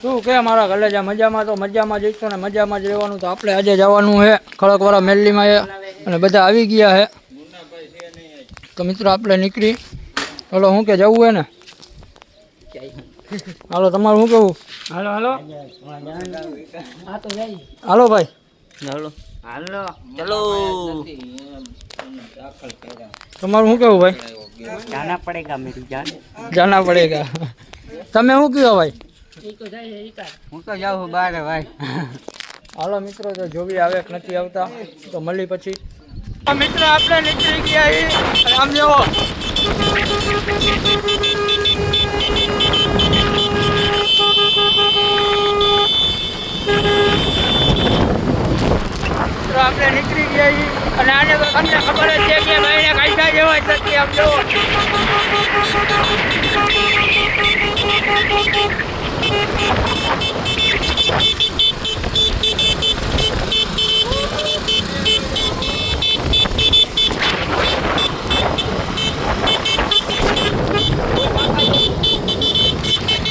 શું કે મારા ગલેજા મજામાં તો મજામાં જઈશું ને મજામાં જ રહેવાનું તો આપણે આજે જવાનું છે ખડકવાળા મેલ્લીમાં છે અને બધા આવી ગયા છે તો મિત્રો આપણે નીકળી. હલો હું કે જવું હે ને? હાલો તમારું શું કેવું? હાલો હાલો. હાલો ભાઈ. હાલો. હાલો. ચલો. તમારું શું કેવું ભાઈ? જાના પડેગા મેરી જાન. જાના પડેગા. તમે શું કહો ભાઈ? હું તો જાઉં બહાર ભાઈ. હાલો મિત્રો તો જોવી આવે નથી આવતા તો મળી પછી. મિત્રો આપણે નીકળી ગયા આમ જેવો. મિત્રો આપણે નીકળી ગયા અને આને તો તમને ખબર જ છે કે ભાઈને કાંઈ જેવા નથી આમ જુઓ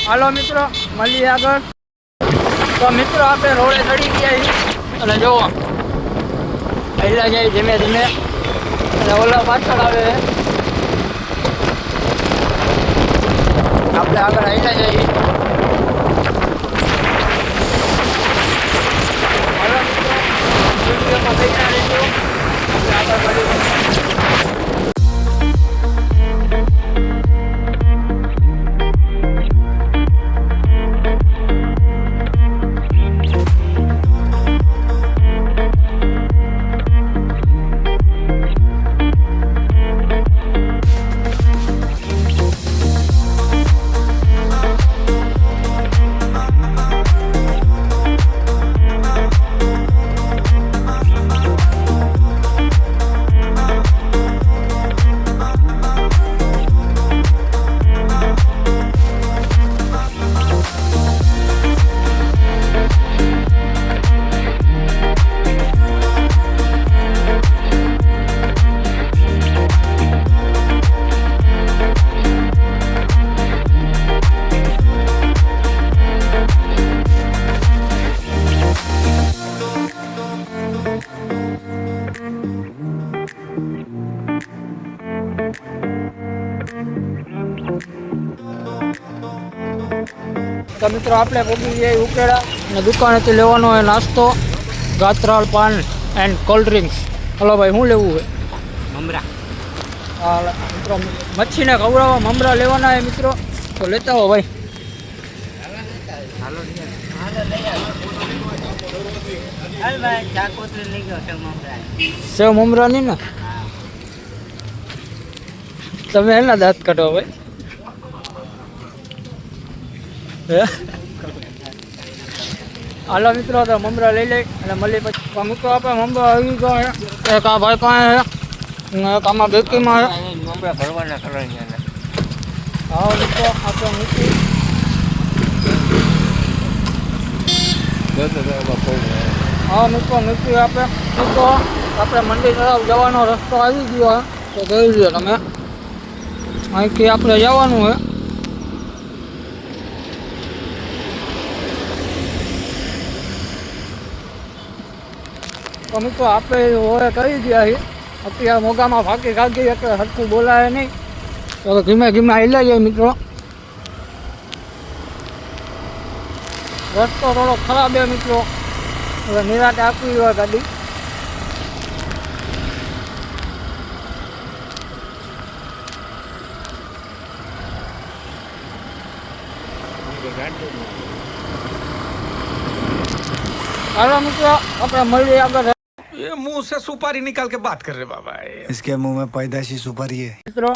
હાલો મિત્રો, મળીએ આગળ. તો મિત્રો, આપણે રોડે ચડી ગયા અને જુઓ, પહેલા જાય ધીમે ધીમે. અને ઓલા પાછળ આવે. આપણે આગળ આવીને જઈએ. તો મિત્રો આપણે પહોંચી જઈએ ઉકેડા અને દુકાનેથી લેવાનો હોય નાસ્તો Gatral paan and cold drinks hello ભાઈ શું લેવું હોય? મમરા. હા મિત્રો મચ્છીને ખવડાવવા મમરા લેવાના હોય મિત્રો. તો લેતા હો ભાઈ. સેવ મમરા નહીં ને તમે એના દાંત કાઢો ભાઈ હે હાલો મિત્રો તો મમરા લઈ લઈ અને મળી પછી મિત્રો આપણે મમરા આવી ગયા એક આ ભાઈ પાસે છે અને એક આમાં બેકીમાં મમરા ભરવાના કરવાની હા મિત્રો આપણે મૂકી. હા. મિત્રો મૂકી આપે મિત્રો આપણે મંડી તરફ જવાનો રસ્તો આવી ગયો તો જોઈ લો તમે. અહીંથી આપણે જવાનું છે તો મિત્રો આપણે હવે કરી ગયા છીએ. અત્યારે મોગામાં ફાંકી ખાધી એટલે સરખું બોલાય નહીં. તો ધીમે ધીમે હાલ્યા જાય મિત્રો. રસ્તો થોડો ખરાબ છે મિત્રો. હવે નિરાતે આપવી હોય ગાડી. હાલો મિત્રો, આપણે મળીએ આગળ. ये मुंह से सुपारी निकाल के बात कर रहे बाबा ये इसके मुंह में पैदाशी सुपारी है મિત્રો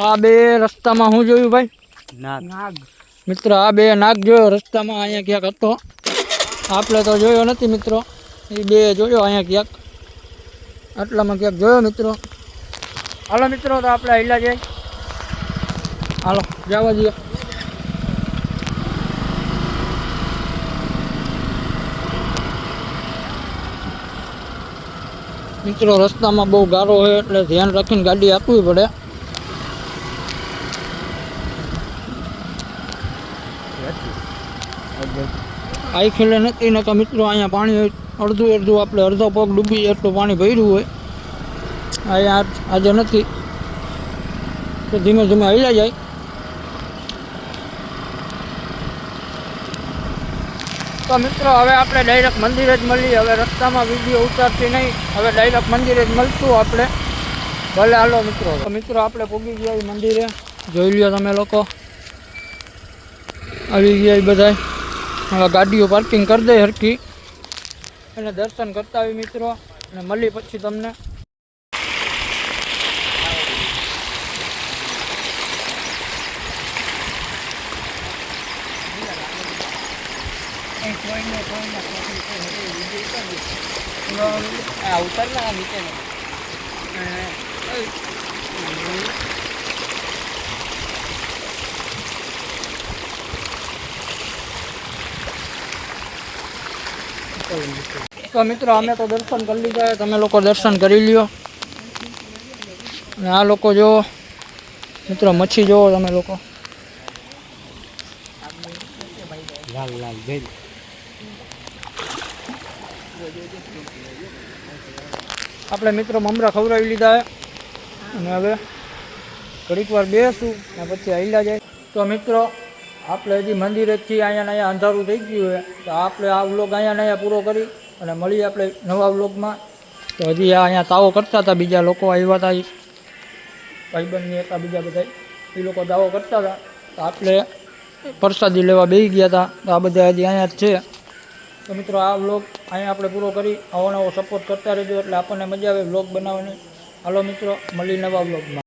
આ બે રસ્તામાં હું જોયું ભાઈ નાગ નાગ મિત્રો આ બે નાગ જોયો રસ્તામાં અહીંયા ક્યાંક હતો આપણે તો જોયો નથી મિત્રો એ બે જોયો અહીંયા ક્યાંક આટલામાં ક્યાંક જોયો મિત્રો હાલો મિત્રો તો આપણે હિલા જઈએ હાલો જવા જઈએ મિત્રો, રસ્તામાં બહુ ગારો હોય એટલે ધ્યાન રાખીને ગાડી આપવી પડે. આઈ ખેલે નથી નકા મિત્રો, અહીંયા પાણી અડધું અડધું આપણે અડધો પગ ડૂબી એટલું પાણી ભર્યું હોય. અહીંયા આજે નથી. તો ધીમે ધીમે હલ્યા જાય. તો મિત્રો, હવે આપણે ડાયરેક્ટ મંદિરે જ મળીએ. હવે રસ્તામાં વીડિયો ઉતારતી નહીં. હવે ડાયરેક્ટ મંદિરે જ મળશું આપણે. ભલે, હાલો મિત્રો. તો મિત્રો, આપણે પૂગી ગયા મંદિરે. જોઈ લ્યો તમે લોકો. આવી ગયા બધા હવે ગાડીઓ પાર્કિંગ કરી દે હરકી અને દર્શન કરતા આવી મિત્રો. અને મળી પછી તમને. આ ઉતર ના નીચે તો મિત્રો, અમે તો દર્શન કરી લીધા તમે લોકો દર્શન કરી લ્યો. અને આ લોકો જો, મિત્રો, મચ્છી જોવો તમે લોકો. લાલ લાલ જઈ આપણે મિત્રો મમરા ખવડાવી લીધા અને હવે ઘડીક વાર બેસું અને પછી હાલ્યા જાય. તો મિત્રો, આપણે હજી મંદિરેથી અહીંયા અહીંયા અંધારું થઈ ગયું હોય તો આપણે આ વ્લોગ અહીંયા અહીંયા પૂરો કરી અને મળીએ આપણે નવા વ્લોગમાં. તો હજી આ અહીંયા તાવો કરતા હતા, બીજા લોકો આવ્યા હતા ભાઈબંધની હતા બીજા બધા. એ લોકો દાવો કરતા હતા. તો આપણે પ્રસાદી લેવા બેસી ગયા હતા. તો આ બધા હજી અહીંયા જ છે. તો મિત્રો આ વ્લોગ અહીંયા આપણે પૂરો કરી આવો નવો સપોર્ટ કરતા રહેજો એટલે આપણને મજા આવે વ્લોગ બનાવવાની. હાલો મિત્રો મળી નવા વ્લોગમાં